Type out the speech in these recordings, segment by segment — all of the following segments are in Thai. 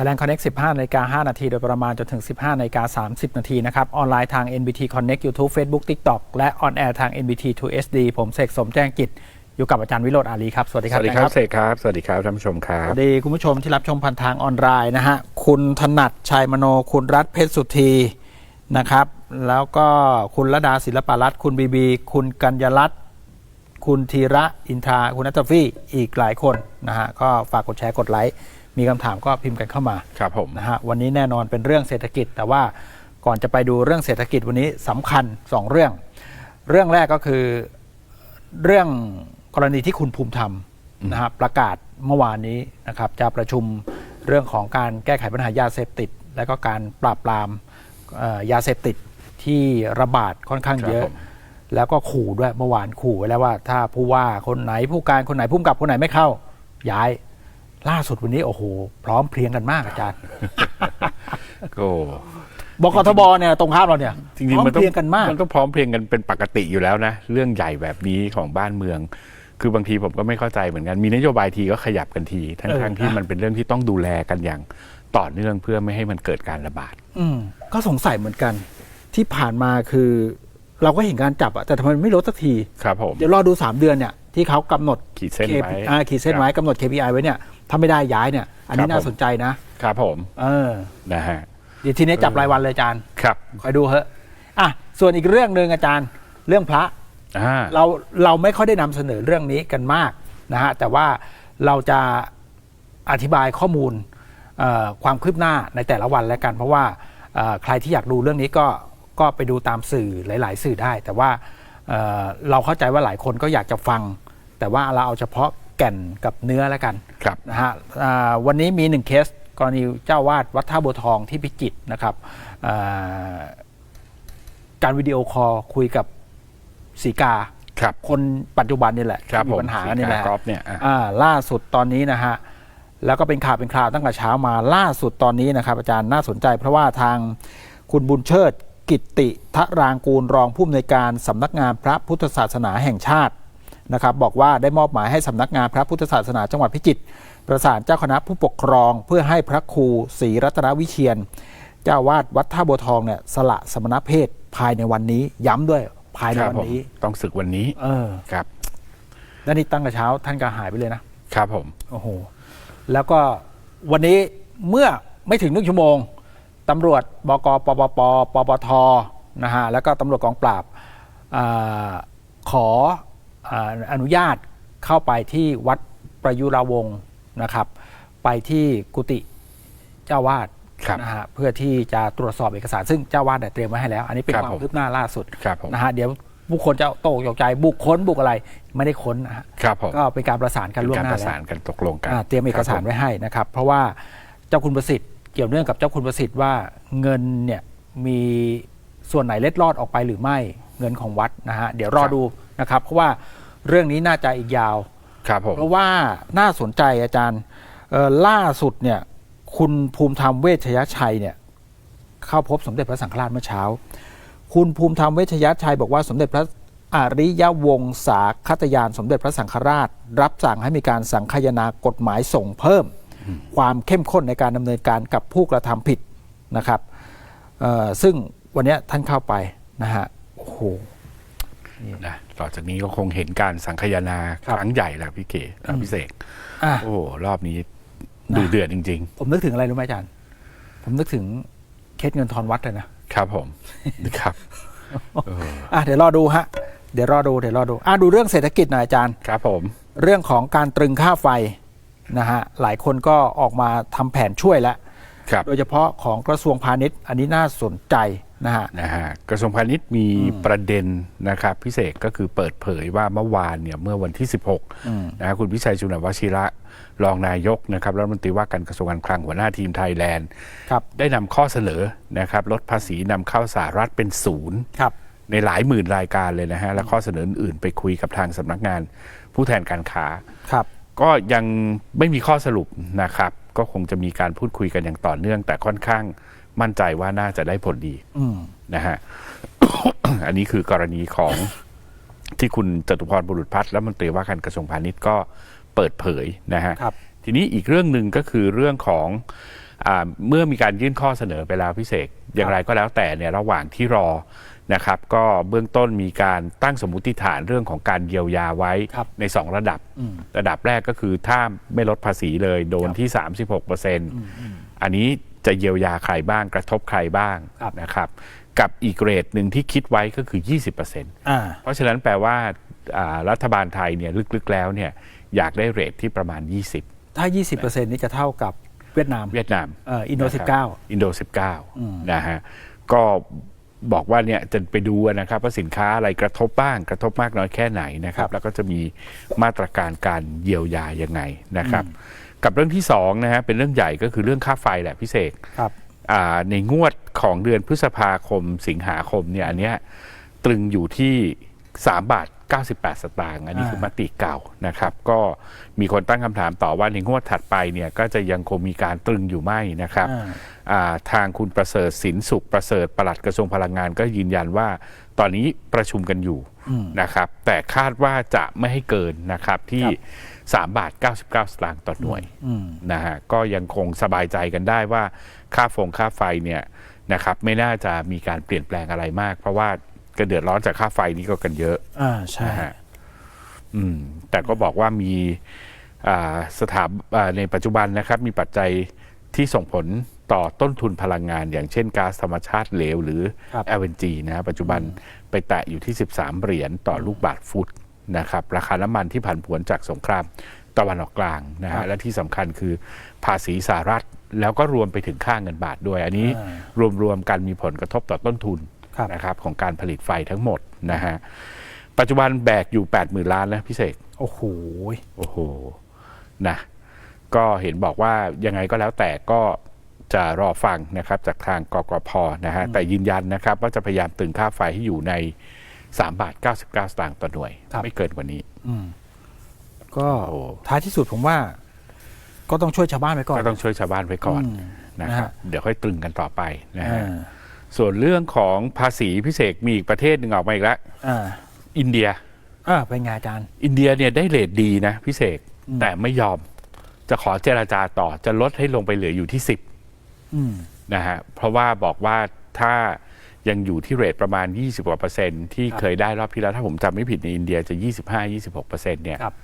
Thailand Connect 15นาฬิกา5นาทีโดยประมาณจนถึง 15นาฬิกา30 นาทีนะครับ ออนไลน์ทาง NBT Connect YouTube Facebook TikTok และออนแอร์ทาง NBT 2 SD ผมเสกสมแจ้งกิจ อยู่กับอาจารย์วิโรจน์อาลีครับ สวัสดีคสรับวัสดีครับเสกครับ สวัสดีครับท่านผู้ชมครัสบวัสดีคุณผู้ชมที่รับชมผ่านทางออนไลน์นะฮะ คุณถนัดชัยมโน คุณรัฐเพชรสุธีนะครับ แล้วก็คุณระดาศิลปารัตน์คุณบีบี คุณกัญญารัตน์คุณธีระอินทราคุณนัทฟี่อีกหลายคนนะฮะก็ฝากกดแชร์กดไลค์ มีคำถามก็พิมพ์กันเข้ามาครับผมนะฮะวันนี้แน่นอนเป็นเรื่องเศรษฐกิจ แต่ว่าก่อนจะไปดูเรื่องเศรษฐกิจวันนี้สำคัญ 2 เรื่อง เรื่องแรกก็คือเรื่องกรณีที่คุณภูมิธรรมนะฮะประกาศเมื่อวานนี้นะครับจะประชุมเรื่องของการแก้ไขปัญหายาเสพติด และก็การปราบปรามเอ่อยาเสพติดที่ระบาดค่อนข้างเยอะครับผมแล้วก็ขู่ด้วยเมื่อวานขู่ไว้แล้วว่า ถ้าผู้ว่าคนไหนผู้การคนไหนผู้กำกับคนไหนไม่เข้าย้าย ล่าสุดวันนี้โอ้โห พร้อมเพรียงกันมากอาจารย์ก็บกทบเนี่ยตรงข้ามเราเนี่ยจริงพร้อๆมันเพต้องรียงกันมากมันต้องพร้อมเพรียงกันเป็นปกติอยู่แล้วนะ เรื่องใหญ่แบบนี้ของบ้านเมือง คือบางทีผมก็ไม่เข้าใจเหมือนกันมีนโยบายทีก็ขยับกันที ทั้งเออทางที่นะมันเป็นเรื่องที่ต้องดูแลกันอย่างต่อเนื่องเพื่อไม่ให้มันเกิดการระบาด อืมก็สงสัยเหมือนกัน ที่ผ่านมาคือ เราก็เห็นการจับอะแต่ทำไมมันไม่ลดสักทีครับผมเดี๋ยวรอดู 3 เดือนเนี่ยที่เขากำหนดขีดเส้นไว้อ่าขีดเส้นไว้กำหนด KPI ไว้เนี่ย ถ้าไม่ได้ย้ายเนี่ย อันนี้ครับน่าผมสนใจนะครับผม เออนะฮะเดี๋ยวทีนี้จับรายวันเลยอาจารย์ครับคอยดูเถอะอะส่วนอีกเรื่องหนึ่งอาจารย์เรื่องพระอ่าเราเราไม่ค่อยได้นำเสนอเรื่องนี้กันมากนะฮะแต่ว่าเราจะอธิบายข้อมูลเอ่อความคืบหน้าในแต่ละวันแล้วกัน เพราะว่าเอ่อใครที่อยากดูเรื่องนี้ก็ก็ไปดูตามสื่อหลาย ๆ สื่อได้ แต่ว่าเอ่อเราเข้าใจว่าหลายคนก็อยากจะฟัง แต่ว่าเราเอาเฉพาะ แก่นกับเนื้อแล้วกันครับนะฮะอ่าวันนี้มีหนึ่งเคสกรณีเจ้าวาดวัดท่าบัวทองที่พิจิตรนะครับอ่าการวิดีโอคอลคุยกับสีกาครับคนปัจจุบันนี่แหละครับที่ผมีมปัญหาสีนี่แหกาละกรอบเนี่ยอะอ่าล่าสุดตอนนี้นะฮะแล้วก็เป็นข่าวเป็นคราวตั้งแต่เช้ามาล่าสุดตอนนี้นะครับ อาจารย์น่าสนใจเพราะว่าทางคุณบุญเชิดกิตติทะรางกูลรองผู้อำนวยการสำนักงานพระพุทธศาสนาแห่งชาติ นะครับบอกว่าได้มอบหมายให้สำนักงานพระพุทธศาสนาจังหวัดพิจิตรประสานเจ้าคณะผู้ปกครองเพื่อให้พระครูศรีรัตนวิเชียน เจ้าวาดวัดท่าบัวทองเนี่ยสละสมณเพศภายในวันนี้ย้ำด้วยภายในครับวันผมนี้ต้องศึกวันนี้ เออครับแล้วนี่ตั้งแต่เช้าท่านก็หายไปเลยนะครับผมโอ้โหแล้วก็วันนี้เมื่อไม่ถึงหนึ่งชั่วโมงตำรวจบกปปปปปทนะฮะแล้วก็ตำรวจกองปราบอาขอ อาอนุญาตเข้าไปที่วัดประยุราวงศ์นะครับ ไปที่กุฏิเจ้าวาดครับนะฮะเพื่อที่จะตรวจสอบเอกสาร ซึ่งเจ้าวาดเนี่ยเตรียมไว้ให้แล้ว อันนี้เป็นครับความผมคืบหน้าล่าสุดครับผมนะฮะเดี๋ยวบุคคลจะโตกตกใจบุคคลบุกอะไรไม่ได้ค้นนะฮะครับผมก็เป็นการประสานกันล่วงการหน้าประแล้วสานกันตกลงกันอ่าเตรียมเอกสารคบผไว้ให้นะครับ เพราะว่าเจ้าคุณประสิทธิ์เกี่ยวเนื่องกับเจ้าคุณประสิทธิ์ว่าเงินเนี่ยมีส่วนไหนเล็ดลอดออกไปหรือไม่เงินของวัดนะฮะเดี๋ยวรอดูนะครับเพราะว่า เรื่องนี้น่าจะอีกยาว ครับผมเพราะว่าน่าสนใจอาจารย์เอ่อล่าสุดเนี่ย คุณภูมิธรรมเวชยชัยเนี่ย เข้าพบสมเด็จพระสังฆราชเมื่อเช้า คุณภูมิธรรมเวชยชัยบอกว่าสมเด็จพระอริยวงศาคตยานสมเด็จพระสังฆราช รับสั่งให้มีการสังคายนากฎหมายส่งเพิ่ม ความเข้มข้นในการดำเนินการกับผู้กระทำผิดนะครับเอ่อซึ่งวันเนี้ยท่านเข้าไปนะฮะโอ้โห นะต่อจากนี้ก็คงเห็นการสังคายนาครับครั้งใหญ่แล้วพี่เก๋อะพี่เสกอะโอ้โหรอบนี้ดูเดือดจริงผมนึกถึงอะไรรู้ไหมอาจารย์ ผมนึกถึงเคสเงินทอนวัดเลยนะๆครับผมครับเอออะเดี๋ยวรอดูฮะเดี๋ยวรอดูเดี๋ยวรอดูอะดูเรื่องเศรษฐกิจหน่อยอาจารย์ครับผม เรื่องของการตรึงค่าไฟนะฮะหลายคนก็ออกมาทำแผนช่วยแล้วครับโดยเฉพาะของกระทรวงพาณิชย์ อันนี้น่าสนใจ นะฮะนะฮะกระทรวงพาณิชย์มีประเด็นนะครับพิเศษก็คือเปิดเผยว่าเมื่อวานเนี่ยเมื่อวันที่ 16นะฮะคุณวิชัยชุนวชิระรองนายกนะครับรัฐมนตรีว่าการกระทรวงการคลังหัวหน้าทีมไทยแลนด์ครับได้นำข้อเสนอนะครับลดภาษีนำเข้าสหรัฐเป็นศูนย์ครับในหลายหมื่นรายการเลยนะฮะและข้อเสนออื่นๆไปคุยกับทางสำนักงานผู้แทนการค้าครับ ก็ยังไม่มีข้อสรุปนะครับ ก็คงจะมีการพูดคุยกันอย่างต่อเนื่องแต่ค่อนข้าง มั่นใจว่าน่าจะได้ผลดีอืมนะฮะอันนี้คือกรณีของที่คุณจตุพรบุรุษพัฒน์รัฐมนตรีว่าการกระทรวงพาณิชย์ก็เปิดเผยนะฮะครับทีนี้อีกเรื่องหนึ่งก็คือเรื่องของอ่าเมื่อมีการยื่นข้อเสนอไปแล้วพิเศษอย่างไรก็แล้วแต่เนี่ยระหว่างที่รอนะครับ ก็เบื้องต้นมีการตั้งสมมติฐานเรื่องของการเยียวยาไว้ครับใน 2 ระดับอืมระดับแรกก็คือถ้าไม่ลดภาษีเลยโดนที่ 36%อันนี้ จะเยียวยาใครบ้างกระทบใครบ้างครับนะครับกับอีกเรทหนึ่งที่คิดไว้ก็คือ 20%อ่าเพราะฉะนั้นแปลว่าอ่ารัฐบาลไทยเนี่ยลึกๆแล้วเนี่ยอยากได้เรทที่ประมาณ 20 ถ้า 20%นี่จะเท่ากับเวียดนาม เวียดนามเอ่ออินโดะครับ19 อินโด19นะฮะก็บอกว่าเนี่ยจะไปดูนะครับว่าสินค้าอะไรกระทบบ้างกระทบมากน้อยแค่ไหนนะครับ แล้วก็จะมีมาตรการการเยียวยายังไงนะครับ กับเรื่องที่สองนะฮะเป็นเรื่องใหญ่ก็คือเรื่องค่าไฟแหละพิเศษครับอ่าในงวดของเดือนพฤษภาคมสิงหาคมเนี่ยอันเนี้ยตรึงอยู่ที่ 3 บาท 98 สตางค์อันนี้คือมติเก่านะครับ ก็มีคนตั้งคำถามต่อว่าในงวดถัดไปเนี่ยก็จะยังคงมีการตรึงอยู่ไหมนะครับอ่าอ่าทางคุณประเสริฐสินสุขประเสริฐปลัดกระทรวงพลังงานก็ยืนยันว่าตอนนี้ประชุมกันอยู่นะครับ แต่คาดว่าจะไม่ให้เกินนะครับที่ 3 บาท 99 สตางค์ต่อหน่วยอืมนะฮะก็ยังคงสบายใจกันได้ว่าค่าฟงค่าไฟเนี่ยนะครับไม่น่าจะมีการเปลี่ยนแปลงอะไรมาก เพราะว่าก็เดือดร้อนจากค่าไฟนี้ก็กันเยอะอ่าใช่นะฮะอืมแต่ก็บอกว่ามีอ่าสถาบอ่าในปัจจุบันนะครับมีปัจจัยที่ส่งผลต่อต้นทุนพลังงาน อย่างเช่นก๊าซธรรมชาติเหลวหรือครับ LNG นะฮะปัจจุบันไปแตะอยู่ที่ 13 เหรียญต่อลูกบาทฟุต นะครับราคาน้ำมันที่ผันผวนจากสงครามตะวันออกกลางนะครัฮะบและที่สำคัญคือภาษีสหรัฐ แล้วก็รวมไปถึงค่าเงินบาทด้วย อันนี้อ่รวมๆกันมีผลกระทบต่อต้นทุนครับนะครับของการผลิตไฟทั้งหมดนะฮะปัจจุบันแบกอยู่ 8 0,000 ล้านนะพี่เสกโอ้โหโอ้โหนะก็เห็นบอกว่ายังไงก็แล้วแต่ก็จะรอฟังนะครับจากทางกกพนะฮะแต่ยืนยันนะครับว่าจะพยายามตึงค่าไฟให้อยู่ใน 3 บาท 99 สตางค์ต่อหน่วย ครับ ไม่เกินกว่านี้อืมก็โอ้ ท้ายที่สุดผมว่า ก็ต้องช่วยชาวบ้านไว้ก่อน ก็ต้องช่วยชาวบ้านไว้ก่อนอืมนะครับนะฮะเดี๋ยวค่อยตรึงกันต่อไปนะฮะอ่า ส่วนเรื่องของภาษีพิเศษมีอีกประเทศหนึ่งออกมาอีกแล้วอ่าอินเดีย อ่าเป็นไงอาจารย์ อินเดียเนี่ยได้เรทดีนะพิเศษอืม แต่ไม่ยอมจะขอเจราจาต่อจะลดให้ลงไปเหลืออยู่ที่10อืมนะฮะเพราะว่าบอกว่าถ้า ยังอยู่ที่เรทประมาณ 20กว่าเปอร์เซ็นต์ที่ครับเคยได้รอบที่แล้ว ถ้าผมจำไม่ผิดในอินเดียจะ 25-26เปอร์เซ็นต์เนี่ยครับ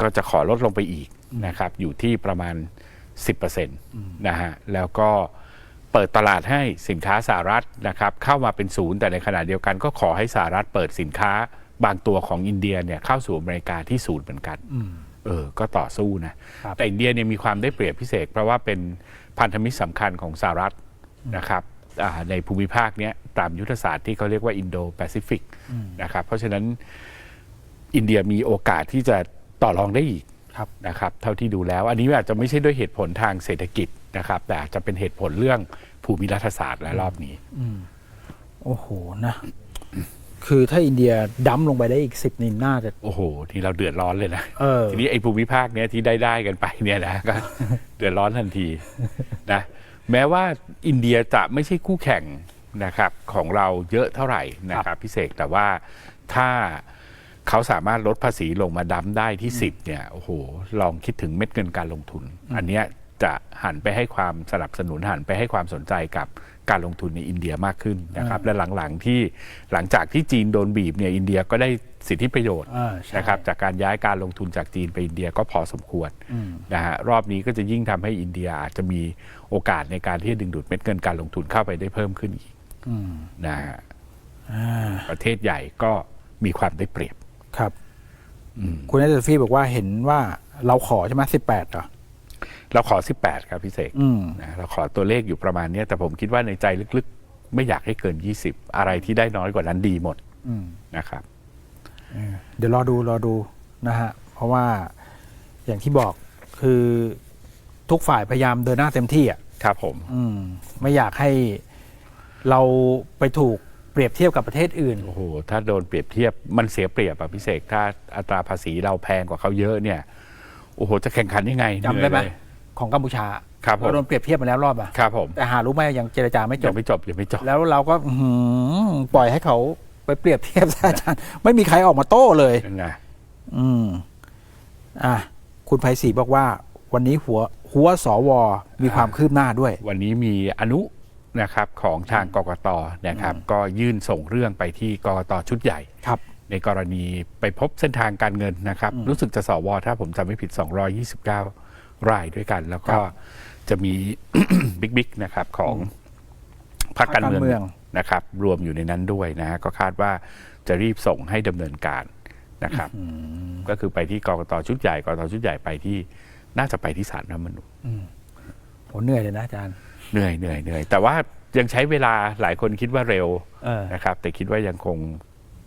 ก็จะขอลดลงไปอีกนะครับ อยู่ที่ประมาณ 10เปอร์เซ็นต์นะฮะแล้วก็เปิดตลาดให้สินค้าสหรัฐนะครับ เข้ามาเป็นศูนย์แต่ในขณะเดียวกันก็ขอให้สหรัฐเปิดสินค้าบางตัวของอินเดียเนี่ยเข้าสู่อเมริกาที่ศูนย์เหมือนกันอืมเออ ก็ต่อสู้นะ ครับแต่อินเดียเนี่ยมีความได้เปรียบพิเศษ เพราะว่าเป็นพันธมิตรสำคัญของสหรัฐนะครับอ่า ในภูมิภาคเนี้ยตามยุทธศาสตร์ที่เขาเรียกว่าอินโดแปซิฟิกนะครับเพราะฉะนั้นอินเดียมีโอกาสที่จะต่อรองได้อีกครับนะครับเท่าที่ดูแล้ว อันนี้อาจจะไม่ใช่ด้วยเหตุผลทางเศรษฐกิจนะครับ แต่อาจจะเป็นเหตุผลเรื่องภูมิรัฐศาสตร์และรอบนี้โอ้โหนะคือถ้าอินเดียดั้มลงไปได้อีกสิบนี่น่าจะโอ้โห ที่เราเดือดร้อนเลยนะเออทีนี้ไอ้ภูมิภาคเนี้ยที่ได้ได้กันไปเนี่ยนะก็เดือดร้อนทันทีนะ แม้ว่าอินเดียจะไม่ใช่คู่แข่งนะครับของเราเยอะเท่าไหร่นะครับพิเศษแต่ว่าถ้าเขาสามารถลดภาษีลงมาดั้มได้ที่ 10เนี่ยโอ้โหลองคิดถึงเม็ดเงินการลงทุน อันเนี้ยจะหันไปให้ความสนับสนุนหันไปให้ความสนใจกับการลงทุนในอินเดียมากขึ้นนะครับและหลังๆที่หลังจากที่จีนโดนบีบเนี่ยอินเดียก็ได้ สิทธิประโยชน์อ่าใช่นะครับจากการย้ายการลงทุนจากจีนไปอินเดียก็พอสมควรนะฮะรอบนี้ก็จะยิ่งทำให้อินเดียอาจจะมีโอกาสในการที่จะดึงดูดเม็ดเงินการลงทุนเข้าไปได้เพิ่มขึ้นอีกอืมนะฮะอ่าประเทศใหญ่ก็มีความได้เปรียบครับคุณเอสฟี่บอกว่าเห็นว่าเราขอใช่ไหมสิบแปดเหรอเราขอ 18 ครับพี่เสกอืมนะเราขอตัวเลขอยู่ประมาณเนี้ยแต่ผมคิดว่าในใจลึกๆ ไม่อยากให้เกิน 20 อะไรที่ได้น้อยกว่านั้นดีหมดอืมนะครับ เดี๋ยวรอดูรอดูนะฮะ เพราะว่าอย่างที่บอกคือทุกฝ่ายพยายามเดินหน้าเต็มที่อะครับผมอืมไม่อยากให้เราไปถูกเปรียบเทียบกับประเทศอื่น โอ้โห ถ้าโดนเปรียบเทียบมันเสียเปรียบอะพี่เสกถ้าอัตราภาษีเราแพงกว่าเขาเยอะเนี่ย โอ้โห จะแข่งขันยังไงจำได้ไหมเหนื่อยเลย ของกัมพูชาครับผม เราโดนเปรียบเทียบมาแล้วรอบอะ ครับผมแต่หารู้ไหมยังเจรจาไม่จยับ งไม่จบยังไม่จบ แล้วเราก็อื้อหือปล่อยให้เขา ไปเปรียบเทียบซะอาจารย์ ไม่มีใครออกมาโต้เลยนั่นไงอืมอะคุณไพศรีบอกว่า วันนี้หัวหัวสวมีความคืบหน้าด้วย วันนี้มีอนุนะครับของทางกกตนะครับ ก็ยื่นส่งเรื่องไปที่กกตชุดใหญ่ครับ ในกรณีไปพบเส้นทางการเงินนะครับ รู้สึกจะสวถ้าผมจำไม่ผิด 229 รายด้วยกัน แล้วก็ครับจะมีบิ๊กบิ๊กนะครับของพรรคการเมืพรรคการเมือองง นะครับรวมอยู่ในนั้นด้วยนะฮะก็คาดว่าจะรีบส่งให้ดำเนินการนะครับ ก็คือไปที่กกตชุดใหญ่กกตชุดใหญ่ไปที่น่าจะไปที่ศาลรัฐธรรมนูญโหเหนื่อยเลยนะอาจารย์ เหนื่อยเหนื่อยเหนื่อยแต่ว่ายังใช้เวลาหลายคนคิดว่าเร็วเออ นะครับ แต่คิดว่ายังคง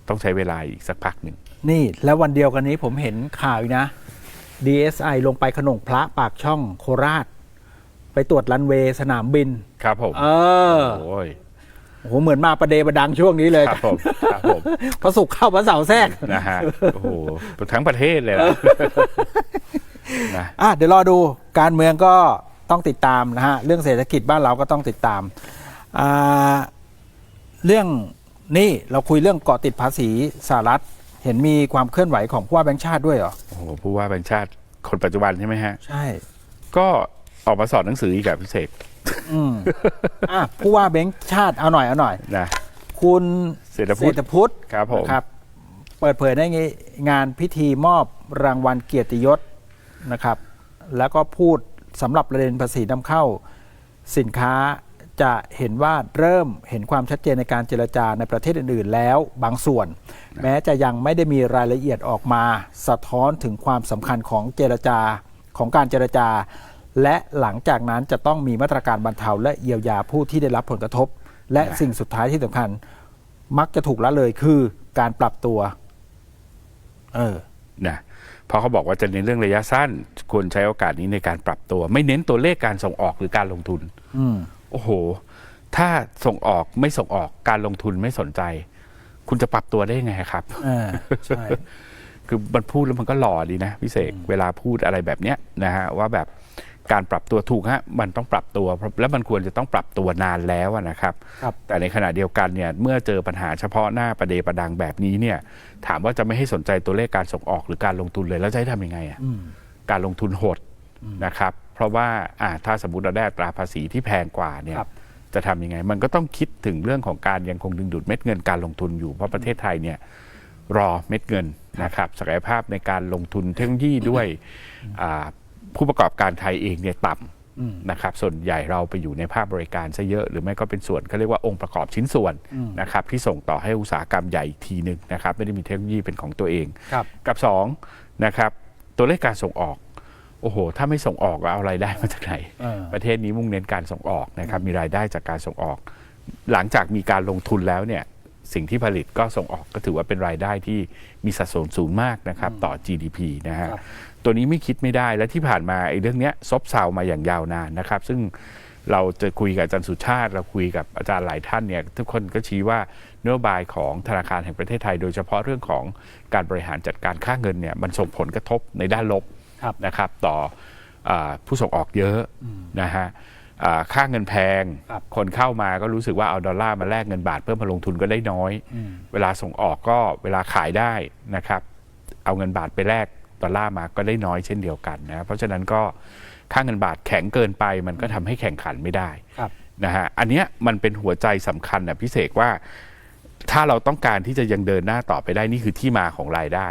ต้องใช้เวลาอีกสักพักหนึ่ง นี่แล้ววันเดียวกันนี้ผมเห็นข่าวอีกนะ DSI ลงไปขนงพระปากช่องโคราช ไปตรวจรันเวย์สนามบิน ครับผมเออ โอ้ย โอ้โหเหมือนมาประเดประดังช่วงนี้เลยครับผมครับผมพระศุกร์เข้าพระเสาร์แทรกนะฮะโอ้โหทั้งประเทศเลยนะนะอะเดี๋ยวรอดูการเมืองก็ต้องติดตามนะฮะเรื่องเศรษฐกิจบ้านเราก็ต้องติดตามอ่าเรื่องนี่เราคุยเรื่องเกาะติดภาษีสหรัฐเห็นมีความเคลื่อนไหวของผู้ว่าแบงค์ชาติด้วยเหรอโอ้โหผู้ว่าแบงค์ชาติคนปัจจุบันใช่ไหมฮะ ใช่ ก็ออกมาสอนหนังสืออีกแบบพิเศษ อืมอะผู้ว่าแบงค์ชาติเอาหน่อยเอาหน่อย นะ คุณเศรษฐพุทธพุทธครับผม นะครับ เปิดเผยในงานพิธีมอบรางวัลเกียรติยศนะครับ แล้วก็พูดสำหรับประเด็นภาษีนำเข้า สินค้าจะเห็นว่าเริ่มเห็นความชัดเจนในการเจรจาในประเทศอื่นๆ แล้วบางส่วน แม้จะยังไม่ได้มีรายละเอียดออกมา สะท้อนถึงความสำคัญของเจรจาของการเจรจา และหลังจากนั้นจะต้องมีมาตรการบรรเทาและเยียวยาผู้ที่ได้รับผลกระทบ และสิ่งสุดท้ายที่สำคัญ มักจะถูกละเลยคือการปรับตัว เออนะเพราะเขาบอกว่าจะเน้นเรื่องระยะสั้น ควรใช้โอกาสนี้ในการปรับตัว ไม่เน้นตัวเลขการส่งออกหรือการลงทุนอืมโอ้โห ถ้าส่งออกไม่ส่งออกการลงทุนไม่สนใจ คุณจะปรับตัวได้ยังไงครับอ่าใช่คือมันพูดแล้วมันก็หล่อดีนะพี่เสกเวลาพูดอะไรแบบเนี้ยนะฮะว่าแบบ การปรับตัวถูกฮะมันต้องปรับตัวเพราะแล้วมันควรจะต้องปรับตัวนานแล้วอะนะครับ ครับแต่ในขณะเดียวกันเนี่ยเมื่อเจอปัญหาเฉพาะหน้าประเดประดังแบบนี้เนี่ยถามว่าจะไม่ให้สนใจตัวเลขการส่งออกหรือการลงทุนเลยแล้วจะให้ทำยังไงอะอืม การลงทุนหดนะครับ เพราะว่าอ่าถ้าสมมติเราได้อัตราภาษีที่แพงกว่าเนี่ยครับ จะทำยังไง มันก็ต้องคิดถึงเรื่องของการยังคงดึงดูดเม็ดเงินการลงทุนอยู่เพราะประเทศไทยเนี่ย รอเม็ดเงินนะครับศักยภาพในการลงทุนเทคโนโลยีด้วยอ่า ผู้ประกอบการไทยเองเนี่ยต่ำนะครับส่วนใหญ่เราไปอยู่ในภาคบริการซะเยอะหรือไม่ก็เป็นส่วนเขาเรียกว่าองค์ประกอบชิ้นส่วนนะครับที่ส่งต่อให้อุตสาหกรรมใหญ่อีกทีหนึ่งนะครับไม่ได้มีเทคโนโลยีเป็นของตัวเองครับกับสองนะครับตัวเลขการส่งออกโอ้โห ถ้าไม่ส่งออกเอารายได้มาจากไหนเออประเทศนี้มุ่งเน้นการส่งออกนะครับ มีรายได้จากการส่งออก หลังจากมีการลงทุนแล้วเนี่ย สิ่งที่ผลิตก็ส่งออกก็ถือว่าเป็นรายได้ที่มีสัดส่วนสูงมากนะครับ ต่อ GDP นะฮะครับ ตัวนี้ไม่คิดไม่ได้และที่ผ่านมาไอ้เรื่องเนี้ยซบเซามาอย่างยาวนานนะครับ ซึ่งเราจะคุยกับอาจารย์สุชาติ เราคุยกับอาจารย์หลายท่านเนี่ยทุกคนก็ชี้ว่านโยบายของธนาคารแห่งประเทศไทย โดยเฉพาะเรื่องของการบริหารจัดการค่าเงินเนี่ยมันส่งผลกระทบในด้านลบครับนะครับ ต่ออาผู้ส่งออกเยอะนะฮะอ่าค่าเงินแพงครับคนเข้ามาก็รู้สึกว่าเอาดอลลาร์มาแลกเงินบาทเพื่อมาลงทุนก็ได้น้อย เวลาส่งออกก็เวลาขายได้นะครับ เอาเงินบาทไปแลก ดอลลาร์มาก็ได้น้อยเช่นเดียวกันนะเพราะฉะนั้นก็ค่าเงินบาทแข็งเกินไป มันก็ทำให้แข่งขันไม่ได้ครับนะฮะอันเนี้ยมันเป็นหัวใจสำคัญนะพิเศษว่า ถ้าเราต้องการที่จะยังเดินหน้าต่อไปได้นี่คือที่มาของรายได้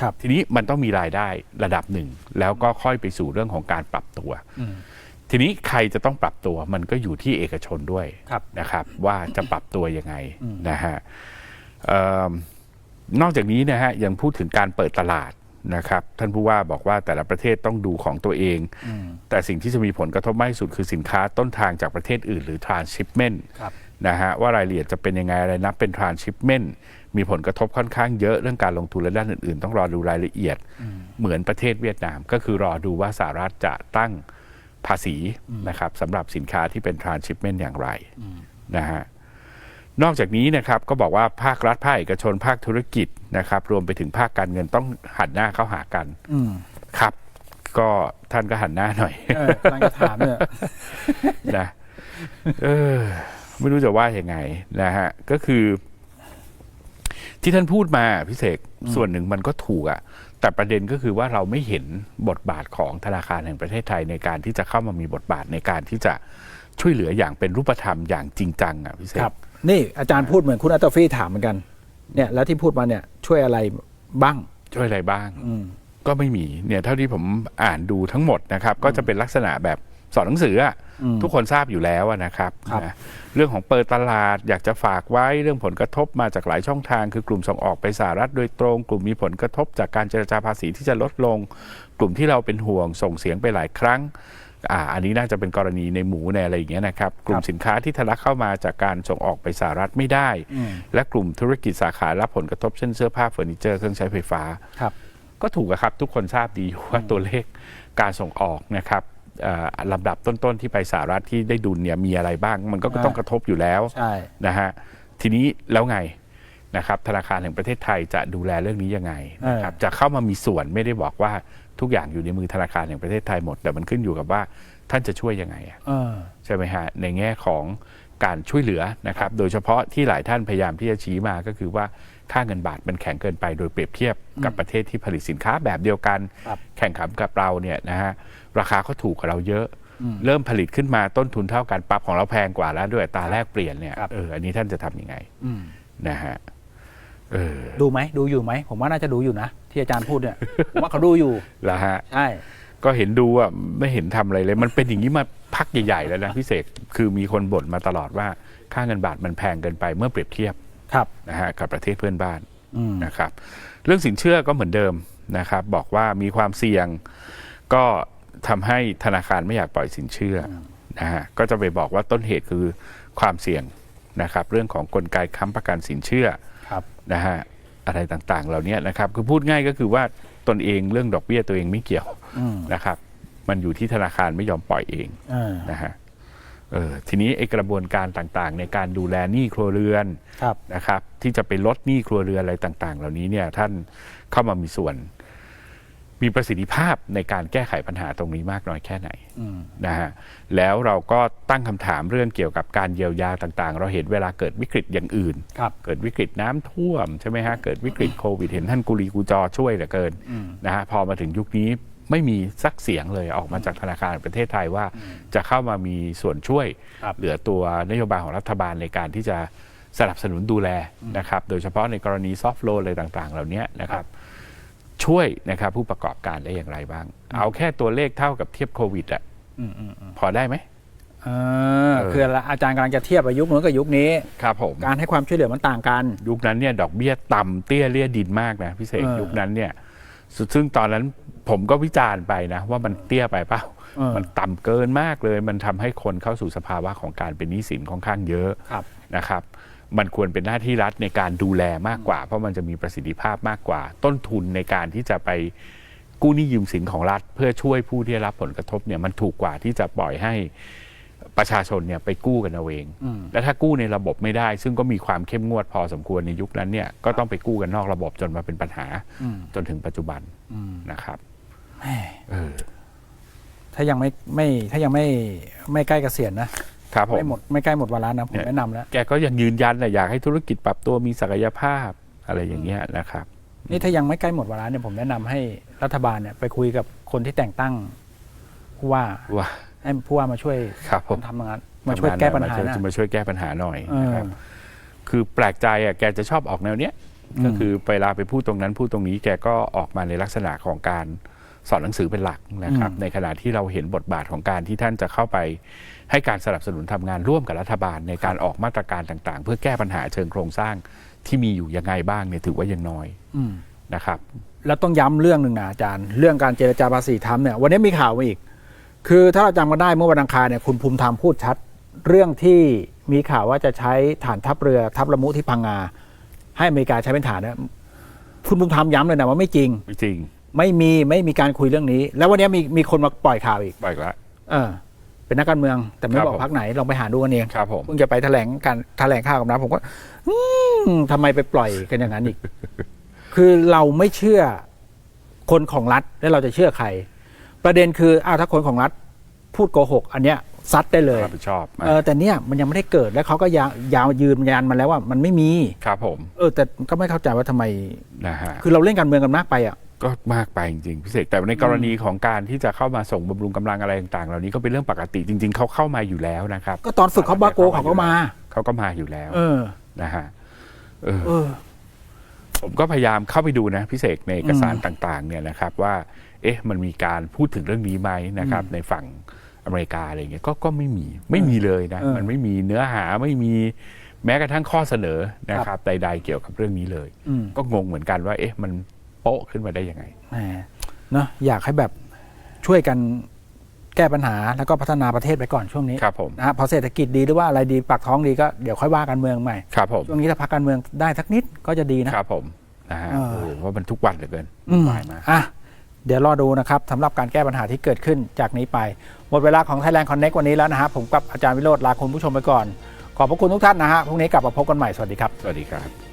ครับทีนี้มันต้องมีรายได้ระดับหนึ่ง แล้วก็ค่อยไปสู่เรื่องของการปรับตัว ทีนี้ใครจะต้องปรับตัวมันก็อยู่ที่เอกชนด้วยครับนะครับ ว่าจะปรับตัวยังไงนะฮะเอิ่มนอกจากนี้นะฮะยังพูดถึงการเปิดตลาด นะครับท่านผู้ว่าบอกว่าแต่ละประเทศต้องดูของตัวเอง แต่สิ่งที่จะมีผลกระทบมากที่สุดคือสินค้าต้นทางจากประเทศอื่น หรือ transshipment ครับนะฮะว่ารายละเอียดจะเป็นยังไงอะไรนับเป็น transshipment มีผลกระทบค่อนข้างเยอะเรื่องการลงทุนและด้านอื่น ๆ ต้องรอดูรายละเอียด เหมือนประเทศเวียดนาม ก็คือรอดูว่าสหรัฐจะตั้งภาษีนะครับสำหรับสินค้าที่เป็น transshipment อย่างไรนะฮะ นอกจากนี้นะครับก็บอกว่าภาครัฐภาคเอกชนภาคธุรกิจนะครับ รวมไปถึงภาคการเงินต้องหันหน้าเข้าหากันอืมครับ ก็ท่านก็หันหน้าหน่อยเออกำลังจะถามเนี่ยนะเออไม่รู้จะว่ายังไงนะฮะก็คือ ที่ท่านพูดมาพิเศษส่วนหนึ่งมันก็ถูกอะ่ะแต่แต่ประเด็นก็คือว่าเราไม่เห็นบทบาทของธนาคารแห่งประเทศไทยในการที่จะเข้ามามีบทบาทในการที่จะช่วยเหลืออย่างเป็นรูปธรรมอย่างจริงจังอะพี่เสกครับ นี่อาจารย์พูดเหมือนคุณอัตโตฟี่ถามเหมือนกันเนี่ยแล้วที่พูดมาเนี่ยช่วยอะไรบ้าง ช่วยอะไรบ้าง อืม ก็ไม่มีเนี่ยเท่าที่ผมอ่านดูทั้งหมดนะครับ ก็จะเป็นลักษณะแบบสอนหนังสืออะอืมทุกคนทราบอยู่แล้วอะนะครับครับ นะเรื่องของเปิดตลาดอยากจะฝากไว้เรื่องผลกระทบมาจากหลายช่องทาง คือกลุ่มส่งออกไปสหรัฐโดยตรง กลุ่มมีผลกระทบจากการเจรจาภาษีที่จะลดลง กลุ่มที่เราเป็นห่วงส่งเสียงไปหลายครั้ง อ่าอันนี้น่าจะเป็นกรณีในหมูในอะไรอย่างเงี้ยนะครับ กลุ่มสินค้าที่ทะลักเข้ามาจากการส่งออกไปสหรัฐไม่ได้อืมและกลุ่มธุรกิจสาขารับผลกระทบเช่นเสื้อผ้าเฟอร์นิเจอร์เครื่องใช้ไฟฟ้าครับก็ถูกอะครับทุกคนทราบดีว่าตัวเลขการส่งออกนะครับเอ่อลำดับต้นๆที่ไปสหรัฐที่ได้ดุลเนี่ยมีอะไรบ้าง มันก็อ่าต้องกระทบอยู่แล้วใช่นะฮะทีนี้แล้วไงนะครับธนาคารแห่งประเทศไทยจะดูแลเรื่องนี้ยังไงนะครับจะเข้ามามีส่วนไม่ได้บอกว่า ทุกอย่างอยู่ในมือธนาคารแห่งประเทศไทยหมด แต่มันขึ้นอยู่กับว่าท่านจะช่วยยังไงอะเออใช่ไหมฮะในแง่ของการช่วยเหลือนะครับ โดยเฉพาะที่หลายท่านพยายามที่จะชี้มาก็คือว่าค่าเงินบาทมันแข็งเกินไปโดยเปรียบเทียบกับประเทศที่ผลิตสินค้าแบบเดียวกันครับแข่งขันกับเราเนี่ยนะฮะราคาก็ถูกกว่าเราเยอะ เริ่มผลิตขึ้นมาต้นทุนเท่ากันปั๊บของเราแพงกว่าแล้วด้วยอัตราแลกเปลี่ยนเนี่ยครับเอออันนี้ท่านจะทำยังไงอืมนะฮะเออ ดูไหมดูอยู่ไหม ผมว่าน่าจะดูอยู่นะ ที่อาจารย์พูดเนี่ยผมว่าเขาดูอยู่แล้วฮะ ใช่ ก็เห็นดูอะไม่เห็นทำอะไรเลย มันเป็นอย่างนี้มาพักใหญ่ๆแล้วนะพี่เสกคือมีคนบ่นมาตลอดว่าค่าเงินบาทมันแพงเกินไปเมื่อเปรียบเทียบครับนะฮะกับประเทศเพื่อนบ้านอืมนะครับ เรื่องสินเชื่อก็เหมือนเดิมนะครับ บอกว่ามีความเสี่ยง ก็ทำให้ธนาคารไม่อยากปล่อยสินเชื่ออนะฮะก็จะไปบอกว่าต้นเหตุคือความเสี่ยงนะครับ เรื่องของกลไกค้ำประกันสินเชื่อครับ นะฮะอะไรต่างๆ เหล่านี้นะครับคือพูดง่ายก็คือว่าตนเองเรื่องดอกเบี้ยตัวเองไม่เกี่ยวอืมนะครับ มันอยู่ที่ธนาคารไม่ยอมปล่อยเองเออนะฮะเออทีนี้ไอ้กระบวนการต่างๆ ในการดูแลหนี้ครัวเรือนครับนะครับ ที่จะไปลดหนี้ครัวเรือนอะไรต่าง ๆ เหล่านี้เนี่ยท่านเข้ามามีส่วน มีประสิทธิภาพในการแก้ไขปัญหาตรงนี้มากน้อยแค่ไหนอืมนะฮะแล้วเราก็ตั้งคำถามเรื่องเกี่ยวกับการเยียวยาต่างๆ เราเห็นเวลาเกิดวิกฤตอย่างอื่นครับเกิดวิกฤตน้ำท่วมใช่ไหมฮะเกิดวิกฤตโควิดเห็นท่านกุลีกูจอช่วยเหลือเกินอืมนะฮะพอมาถึงยุคนี้ไม่มีสักเสียงเลยออกมาจากธนาคารแห่งประเทศไทยว่าจะเข้ามามีส่วนช่วยครับเหลือตัวนโยบายของรัฐบาลในการที่จะสนับสนุนดูแลนะครับ โดยเฉพาะในกรณีซอฟ t ์โลนอะไรต่างๆ เหล่านี้นะครับ ช่วยนะครับผู้ประกอบการได้อย่างไรบ้าง เอาแค่ตัวเลขเท่ากับเทียบโควิดอะอืมอืมอืมพอได้ไหมเออคืออาจารย์กำลังจะเทียบอายุคนู้นกับยุคนี้ครับผมการให้ความช่วยเหลือมันต่างกัน ยุคนั้นเนี่ยดอกเบี้ยต่ำเตี้ยเลี่ยดินมากนะพี่เสกเออยุคนั้นเนี่ยซึ่งซึ่งตอนนั้นผมก็วิจารณ์ไปนะ ว่ามันเตี้ยไปเปล่าเออมันต่ำเกินมากเลย มันทำให้คนเข้าสู่สภาวะของการเป็นหนี้สินค่อนข้างเยอะครับนะครับ มันควรเป็นหน้าที่รัฐในการดูแลมากกว่า เพราะมันจะมีประสิทธิภาพมากกว่า ต้นทุนในการที่จะไปกู้หนี้ยืมสินของรัฐ เพื่อช่วยผู้ที่ได้รับผลกระทบเนี่ยมันถูกกว่าที่จะปล่อยให้ประชาชนเนี่ยไปกู้กันเอาเองอืมและถ้ากู้ในระบบไม่ได้ ซึ่งก็มีความเข้มงวดพอสมควรในยุคนั้นเนี่ยก็ต้องไปกู้กันนอกระบบจนมาเป็นปัญหาอืมจนถึงปัจจุบันอืมนะครับแหม่เออถ้ายังไม่ไม่ถ้ายังไม่ไม่ใกล้เกษียณนะ ครับผมไม่หมดไม่ใกล้หมดวาระนะผมเนี่ยแนะนำแล้ว แกก็ยังยืนยันนะอยากให้ธุรกิจปรับตัวมีศักยภาพอะไรอย่างเงี้ยนะครับ นี่ถ้ายังไม่ใกล้หมดวาระเนี่ยผมแนะนำให้รัฐบาลเนี่ยไปคุยกับคนที่แต่งตั้งผู้ว่าว่าให้ผู้ว่ามาช่วยครับผมทำงานมาช่วยแก้ปัญหาทำงนนะจะมาช่วยแก้ปัญหาหน่อยเออนะครับ คือแปลกใจอะแกจะชอบออกแนวเนี้ยอืมก็คือเวลาไปพูดตรงนั้นพูดตรงนี้แกก็ออกมาในลักษณะของการ สอนหนังสือเป็นหลักนะครับ ในขณะที่เราเห็นบทบาทของการที่ท่านจะเข้าไปให้การสนับสนุนทำงานร่วมกับรัฐบาลในการออกมาตรการต่าง ๆ เพื่อแก้ปัญหาเชิงโครงสร้างที่มีอยู่ยังไงบ้างเนี่ยถือว่ายังน้อยอืมนะครับ แล้วต้องย้ำเรื่องหนึ่งนะอาจารย์ เรื่องการเจรจาภาษีทำเนี่ยวันนี้มีข่าวมาอีก คือถ้าเราจำกันได้เมื่อวันอังคารเนี่ยคุณภูมิธรรมพูดชัด เรื่องที่มีข่าวว่าจะใช้ฐานทัพเรือทัพละมุที่พังงาให้อเมริกาใช้เป็นฐานเนี่ยคุณภูมิธรรมย้ำเลยนะว่าไม่จริงไม่จริง ไม่มีไม่มีการคุยเรื่องนี้ แล้ววันนี้มีมีคนมาปล่อยข่าวอีกไปอีกแล้ว เออ เป็นนักการเมืองแต่ไม่ครับบอกผม พักไหนลองไปหาดูกันเองครับผมเพิ่งจะไปแถลงการแถลงข่าวกับน้าผมก็อืมทำไมไปปล่อยกันอย่างนั้นอีก คือเราไม่เชื่อคนของรัฐแล้วเราจะเชื่อใคร ประเด็นคืออ้าวถ้าคนของรัฐพูดโกหก อันเนี้ยซัดได้เลย รับผิดชอบเออแต่เนี้ยมันยังไม่ได้เกิดแล้วเขาก็ยาวยาวยืนยันมาแล้วว่า มันไม่มี ครับผมเออ แต่ก็ไม่เข้าใจว่าทำไม นะฮะคือเราเล่นการเมืองกันมากไปอะ ก็มากไปจริงๆพิเศษแต่ในกรณีของการที่จะเข้ามาส่งบำรุงกำลังอะไรต่างๆ เหล่านี้ก็เป็นเรื่องปกติจริง ๆ เขาเข้ามาอยู่แล้วนะครับก็ตอนฝึกเขาบาโกเขาก็มา เขาก็มาอยู่แล้วเออ นะฮะเออ เออ ผมก็พยายามเข้าไปดูนะพิเศษในเอกสารต่าง ๆ เนี่ยนะครับ ว่า เอ๊ะ มันมีการพูดถึงเรื่องนี้ไหมนะครับ ในฝั่งอเมริกาอะไรเงี้ยก็ก็ไม่มีไม่มีเลยนะ เออมันไม่มีเนื้อหาไม่มีแม้กระทั่งข้อเสนอนะครับ ใด ๆ เกี่ยวกับเรื่องนี้เลย อืม ก็งงเหมือนกันว่า เอ๊ะ มัน โป๊ะขึ้นมาได้ยังไงแหมเนอะอยากให้แบบช่วยกันแก้ปัญหาแล้วก็พัฒนาประเทศไปก่อนช่วงนี้ครับผมนะฮะพอเศรษฐกิจดีหรือว่าอะไรดีปากท้องดีก็เดี๋ยวค่อยว่ากันเมืองใหม่ครับผมช่วงนี้ถ้าพักการเมืองได้สักนิดก็จะดีนะครับผมนะฮะเออโอ้โหว่ามันทุกวันเหลือเกินอืมวายมากอะเดี๋ยวรอดูนะครับสำหรับการแก้ปัญหาที่เกิดขึ้นจากนี้ไป หมดเวลาของ Thailand Connect วันนี้แล้วนะฮะผมกับอาจารย์วิโรธลาคุณผู้ชมไปก่อน ขอบพระคุณทุกท่านนะฮะพรุ่งนี้กลับมาพบกันใหม่สวัสดีครับสวัสดีครับ